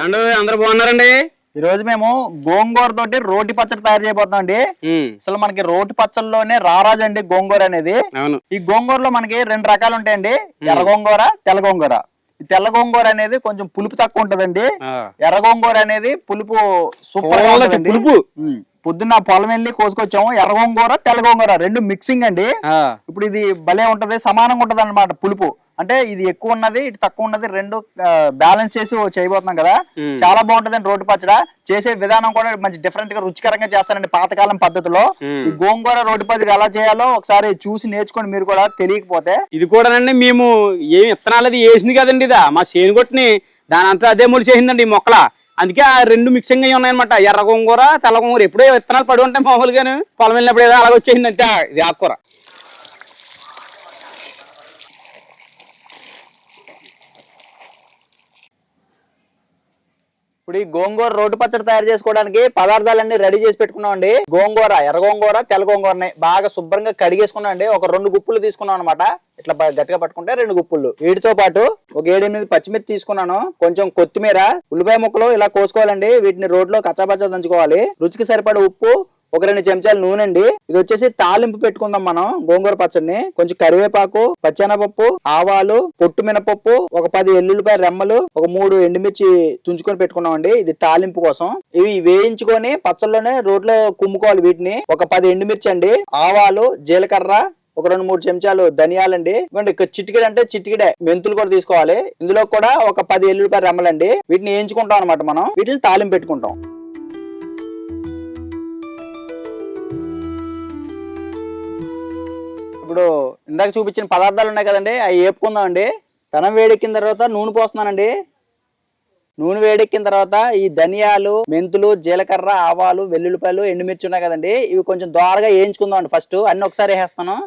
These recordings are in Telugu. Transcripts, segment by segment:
ఏమండి అందరు బాగున్నారండి? ఈ రోజు మేము గోంగూర తోటి రోటి పచ్చడి తయారు చేయబోతున్నాం అండి అసలు మనకి రోటి పచ్చడిలోనే రారాజు అండి గోంగూర అనేది. అవును. ఈ గోంగూరలో మనకి రెండు రకాలు ఉంటాయండి. ఎర్ర గోంగూర తెల్ల గోంగూర. ఈ తెల్ల గోంగూర అనేది కొంచెం పులుపు తక్కువ ఉంటదండి. ఎర్ర గోంగూర అనేది పులుపు సూపర్. పులుపు. పొద్దున్న పొలం వెళ్ళి కోసుకొచ్చాము ఎర్ర గోంగూర తెల్ల గోంగూర రెండు మిక్సింగ్ అండి. ఇప్పుడు ఇది భలే ఉంటది సమానంగా ఉంటది అనమాట పులుపు. అంటే ఇది ఎక్కువ ఉన్నది ఇటు తక్కువ ఉన్నది రెండు బ్యాలెన్స్ చేసి చేయబోతున్నాం కదా. చాలా బాగుంటదండి రోడ్డు పచ్చడ. చేసే విధానం కూడా మంచి డిఫరెంట్గా రుచికరంగా చేస్తారండి పాతకాలం పద్ధతిలో. ఈ గోంగూర రోడ్డు పచ్చడి ఎలా చేయాలో ఒకసారి చూసి నేర్చుకోండి మీరు కూడా తెలియకపోతే. ఇది కూడానండి మేము ఏం విత్తనాలు అది వేసింది కదండి ఇదా. మా చేను కొట్టిని దాని అంతా అదే ముడి చేసిందండి ఈ మొక్కల. అందుకే ఆ రెండు మిక్సింగ్ అయ్యి ఉన్నాయన్నమాట. ఎర్ర గోంగూర తెల్ల గోంగూర ఎప్పుడో విత్తనాలు పడి ఉంటాయి మామూలుగాను. పొలం వెళ్ళినప్పుడు ఏదో అలాగ వచ్చేసిందంటే ఇది ఆకుకూర. ఇప్పుడు ఈ గోంగూర రోడ్డు పచ్చడి తయారు చేసుకోవడానికి పదార్థాలన్నీ రెడీ చేసి పెట్టుకున్నాం అండి. గోంగూర ఎర్ర గోంగూర తెల్ల గోంగూరని బాగా శుభ్రంగా కడిగేసుకున్నాం అండి. ఒక రెండు గుప్పులు తీసుకున్నాం అనమాట ఇట్లా గట్టిగా పట్టుకుంటే రెండు గుప్పులు. వీటితో పాటు ఒక ఏడెనిమిది పచ్చిమిర్చి తీసుకున్నాను. కొంచెం కొత్తిమీర ఉల్లిపాయ ముక్కలు ఇలా కోసుకోవాలండి. వీటిని రోడ్లో కచ్చాపచ్చా దంచుకోవాలి. రుచికి సరిపడే ఉప్పు ఒక రెండు చెంచాలు నూనె అండి. ఇది వచ్చేసి తాలింపు పెట్టుకుందాం మనం. గోంగూర పచ్చడిని. కొంచెం కరివేపాకు పచ్చెనపప్పు ఆవాలు పొట్టు మినపప్పు ఒక పది ఎల్లుల్లిపాయ రెమ్మలు ఒక మూడు ఎండుమిర్చి తుంచుకొని పెట్టుకున్నాం అండి. ఇది తాలింపు కోసం. ఇవి వేయించుకొని పచ్చళ్ళలోనే రోట్లో కుమ్ముకోవాలి వీటిని. ఒక పది ఎండుమిర్చి అండి. ఆవాలు జీలకర్ర ఒక రెండు మూడు చెంచాలు ధనియాలండి ఇవ్వండి ఇక అంటే చిటికెడే. మెంతులు కూడా తీసుకోవాలి. ఇందులో కూడా ఒక పది ఎల్లుల్లిపాయ రెమ్మలండి. వీటిని వేయించుకుంటాం అనమాట మనం. వీటిని తాలింపు పెట్టుకుంటాం. ఇప్పుడు ఇందాక చూపించిన పదార్థాలు ఉన్నాయి కదండి అవి వేపుకుందాం అండి పెనం వేడెక్కిన తర్వాత నూనె పోస్తున్నానండి. నూనె వేడెక్కిన తర్వాత ఈ ధనియాలు మెంతులు జీలకర్ర ఆవాలు వెల్లుల్లిపాయలు ఎండుమిర్చి ఉన్నాయి కదండి. ఇవి కొంచెం దోరగా వేయించుకుందాం అండి ఫస్ట్. అన్నీ ఒకసారి వేసేస్తాను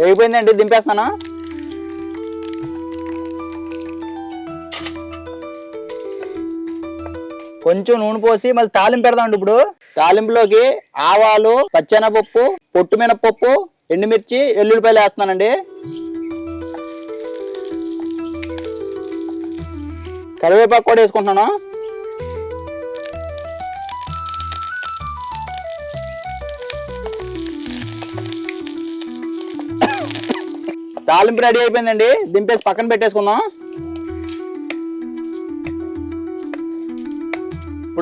వేగిపోయిందండి దింపేస్తాను. కొంచెం నూనె పోసి మళ్ళీ తాలింపు పెడదామండి ఇప్పుడు. తాలింపులోకి ఆవాలు పచ్చెనపప్పు పొట్టు మినపప్పు ఎండుమిర్చి ఎల్లుల్లిపాయలు వేస్తున్నానండి. కరివేపాకు కూడా వేసుకుంటున్నాను. తాలింపు రెడీ అయిపోయిందండి. దింపేసి పక్కన పెట్టేసుకుందాం.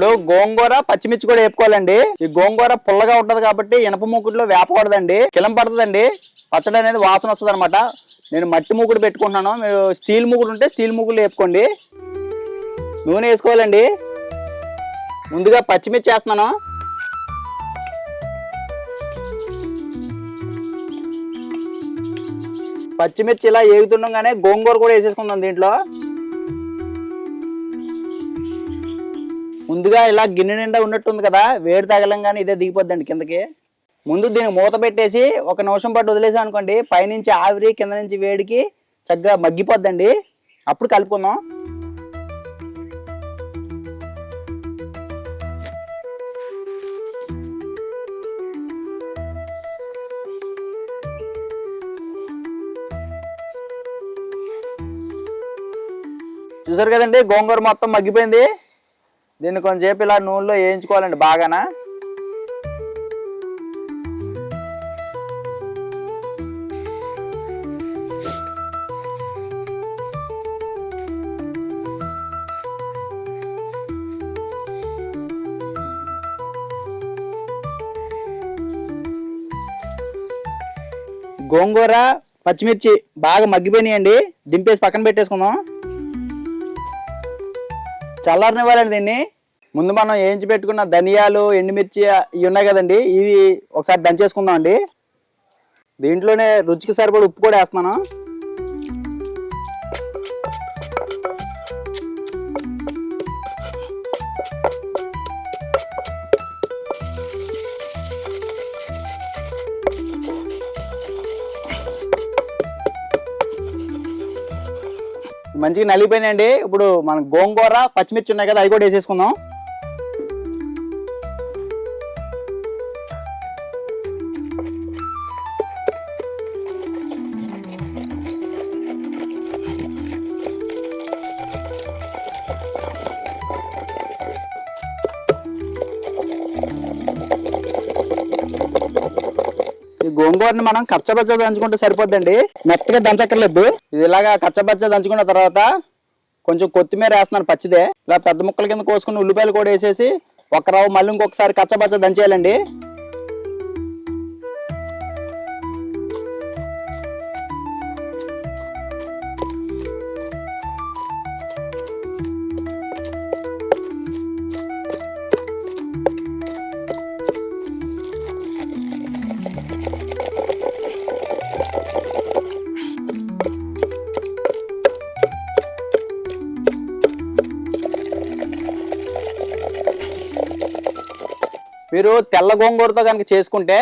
ఇప్పుడు గోంగూర పచ్చిమిర్చి కూడా వేపుకోవాలండి. ఈ గోంగూర పుల్లగా ఉంటది కాబట్టి ఇనప మూకుడులో వేపకూడదండి. కిలం పడుతుందండి. పచ్చడి అనేది వాసన వస్తుంది అనమాట నేను మట్టి మూకుడు పెట్టుకుంటున్నాను. మీరు స్టీల్ మూకుడు ఉంటే స్టీల్ మూకుడు వేపుకోండి. నూనె వేసుకోవాలండి. ముందుగా పచ్చిమిర్చి వేస్తున్నాను. పచ్చిమిర్చి ఇలా ఏగుతుండగానే గోంగూర కూడా వేసేసుకుందాం దీంట్లో. ముందుగా ఇలా గిన్నె నిండా ఉన్నట్టుంది కదా వేడి తగలంగానే ఇదే దిగిపోద్దండి కిందకి. ముందు దీన్ని మూత పెట్టేసి ఒక నిమిషం పాటు వదిలేసాం అనుకోండి పైనుంచి ఆవిరి కింద నుంచి వేడికి చక్కగా మగ్గిపోద్దండి. అప్పుడు కలుపుకుందాం. చూసారు కదండి గోంగూర మొత్తం మగ్గిపోయింది. దీన్ని కొంచెంసేపు ఇలా నూనెలో వేయించుకోవాలండి బాగానా? గోంగూర పచ్చిమిర్చి బాగా మగ్గిపోయినాయండి. దింపేసి పక్కన పెట్టేసుకుందాం. చల్లారనివ్వాలండి దీన్ని. ముందు మనం వేయించి పెట్టుకున్న ధనియాలు ఎండుమిర్చి ఇవి ఉన్నాయి కదండి ఇవి ఒకసారి దంచేసుకుందాం అండి దీంట్లోనే రుచికి సరిపడి ఉప్పు కూడా వేస్తున్నాను. మంచిగా నలిగిపోయినాయండి. ఇప్పుడు మన గోంగూర పచ్చిమిర్చి ఉన్నాయి కదా అవి కూడా వేసేసుకుందాం. గోంగూరని మనం కచ్చబచ్చ దంచుకుంటే సరిపోద్దండి. మెత్తగా దంచక్కర్లేదు. ఇది ఇలాగా కచ్చబచ్చ దంచుకున్న తర్వాత కొంచెం కొత్తిమీర వేస్తున్నాను పచ్చిదే. ఇలా పెద్ద ముక్కల కింద కోసుకుని ఉల్లిపాయలు కూడా వేసేసి ఒక రవ్వ మళ్ళీ ఇంకొకసారి కచ్చబచ్చ దంచేయాలండి. మీరు తెల్ల గోంగూరతో కనుక చేసుకుంటే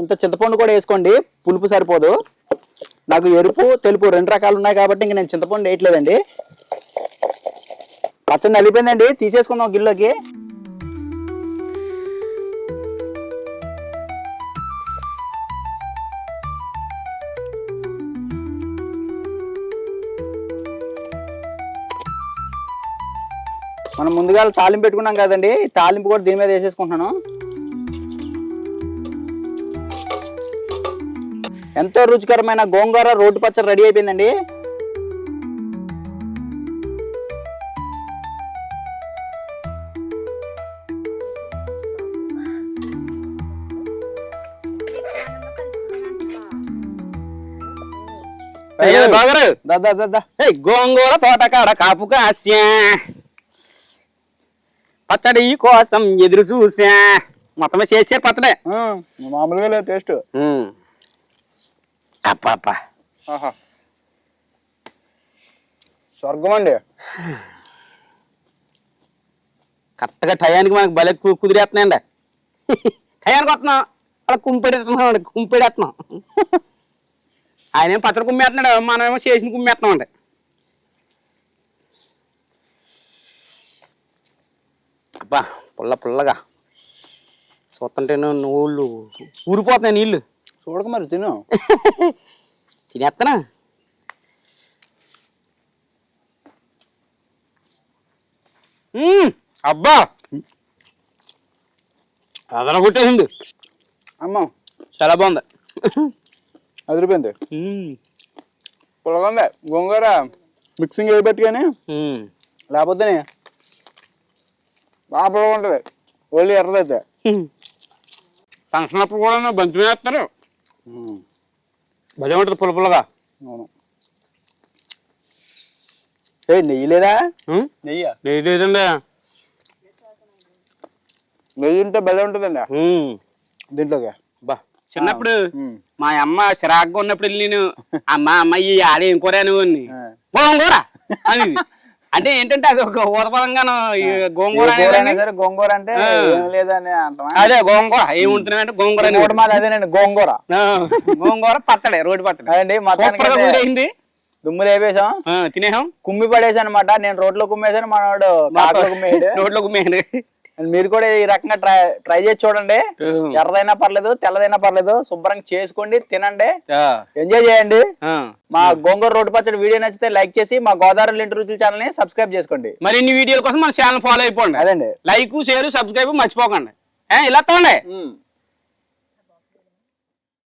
ఇంత చింతపండు కూడా వేసుకోండి పులుపు సరిపోదు. నాకు ఎరుపు తెలుపు రెండు రకాలు ఉన్నాయి కాబట్టి ఇంక నేను చింతపండు వేయట్లేదండి. పచ్చడి నలిపోయిందండి తీసేసుకుందాం గిల్లోకి మనం ముందుగా తాలింపు పెట్టుకున్నాం కదండి. తాలింపు కూడా దీని మీద వేసేసుకుంటున్నాను. ఎంతో రుచికరమైన గోంగూర రోడ్డు పచ్చడి రెడీ అయిపోయిందండి. గోంగూర తోటకాడ కాపు కాస్యా. పచ్చడి కోసం ఎదురు చూసా. మొత్తమే చేసారు పచ్చడే. మామూలుగా లేదు టేస్ట్ అప్ప అప్ప స్వర్గం అండి కరెక్ట్గా టయానికి మనకు భలే కుదిరేస్తున్నాయండి. టయానికి వస్తున్నాం. అలా కుంపెడేస్తున్నాం అండి కుంపెడేస్తున్నాం. ఆయన ఏం పచ్చడి కుమ్మేస్తున్నాడు మనం ఏమో చేసిన కుమ్మేస్తున్నాం అండి. అబ్బా పుల్ల పుల్లగా. చూస్తుంటే నోళ్ళు ఊరిపోతున్నాయి నీళ్ళు. చూడక మరి తిను. తినేస్తానా. అబ్బా! అదన కొట్టేసింది. అమ్మ. చాలా బాగుంది. అదిరిపోయింది. పుల్లగా ఉంది గోంగూర మిక్సింగ్ వేయబెట్టి కానీ మ్మ్. పుల్లగా ఉంటుంది ఓన్లీ ఎర్రదైతే. ఫంక్షన్ అప్పుడు కూడా బంతి వేస్తారు భలే ఉంటుంది అవును. ఏ నెయ్యి లేదా? నెయ్యి? లేదు లేదండి. నెయ్యి ఉంటే భలే ఉంటుందండి. దీంట్లోకి. అబ్బా చిన్నప్పుడు. మా అమ్మ చిరాగ్గా ఉన్నప్పుడు వెళ్ళి నేను అమ్మ అమ్మ ఈ ఆడే ఏం కూర నువ్వు. గోంగూర అని అంటే ఏంటంటే అది ఒక ఊతపదంగాను ఈ గోంగూర సరే గోంగూర అంటే. ఏం లేదని అదే గోంగూర ఏముంటున్నాయంటే గోంగూర అని మూడు మాది అదేనండి గోంగూర. గోంగూర పచ్చడి రోడ్డు పచ్చడి. అదండి మొత్తానికి సూపర్గా కుదిరేసింది దుమ్ము లేపేసాం ఆ, తినేసాం? కుమ్మి పడేసాను అనమాట నేను రోడ్లో కుమ్మేసాను మనవాడు కాకులో కుమ్మేసాడు రోడ్లో కుమ్మేయండి మీరు కూడా ఈ రకంగా ట్రై ట్రై చేసి చూడండి. ఎర్రదైనా పర్లేదు తెల్లదైనా పర్లేదు. శుభ్రంగా చేసుకోండి తినండి. ఎంజాయ్ చేయండి. మా గోంగూర రోడ్డు పచ్చడి వీడియో నచ్చితే లైక్ చేసి మా గోదావరి ఇంటి రుచుల ఛానల్ని సబ్స్క్రైబ్ చేసుకోండి. మరిన్ని వీడియోల కోసం మన ఛానల్ ఫాలో అయిపోండి. అదండి. లైక్ షేర్ సబ్స్క్రైబ్ మర్చిపోకండి. ఇలా తోండి.